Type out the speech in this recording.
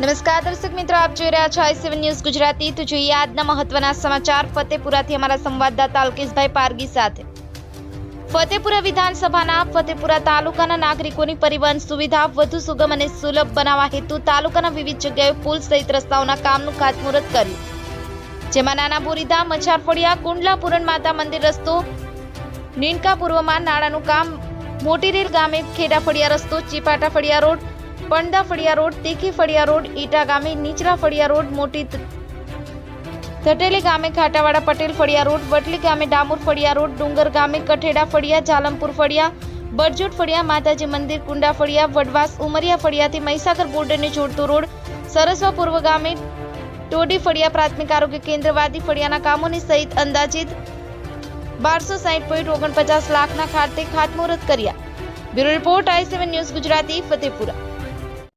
નમસ્કાર દર્શક મિત્રો, આપ જોઈ રહ્યા છો આઈ સેવન ન્યૂઝ ગુજરાતી. તો જોઈએ આજના મહત્વના સમાચાર. ફતેપુરાથી અમારા સંવાદદાતા અલ્કેશભાઈ પારગી સાથે. ફતેપુરા વિધાનસભાના ફતેપુરા તાલુકાના નાગરિકોની પરિવહન સુવિધા વધુ સુગમ અને સુલભ બનાવવા હેતુ તાલુકાના વિવિધ જગ્યાએ પુલ સહિત રસ્તાઓના કામનું ખાતમુહૂર્ત કર્યું. જેમાં નાના બોરીધામ મછારફળિયા કુંડલા પૂરણ માતા મંદિર રસ્તો નીનકા પૂર્વમાં નાળાનું કામ, મોટી રેલ ગામે ખેડા ફળિયા રસ્તો, ચીપાટા ફળિયા રોડ પંડા ફળિયા રોડ તીખી ફળિયા રોડ ઈટા ગામે નીચલા ફળિયા રોડ મોટી ત- તટેલી ગામે ખાટાવાડા પટેલ ફળિયા રોડ વટલી ગામે ડામોર ફળિયા રોડ ડુંગર ગામે કઠેડા ફળિયા જાલમપુર ફળિયા બરજોટ ફળિયા માતાજી મંદિર કુંડા ફળિયા વડવાસ ઉમરિયા ફળિયાથી મહીસાગર બોર્ડરને જોડતો રોડ સરસવા પૂર્વ ગામે ટોડી ફળિયા પ્રાથમિક આરોગ્ય કેન્દ્ર વાદી ફળિયાના કામોની સહિત અંદાજિત બારસો સાહીઠ પોઈન્ટ ઓગણપચાસ લાખના ખાતે ખાતમુહૂર્ત કર્યા bureau report I seven news Gujarati Fatepura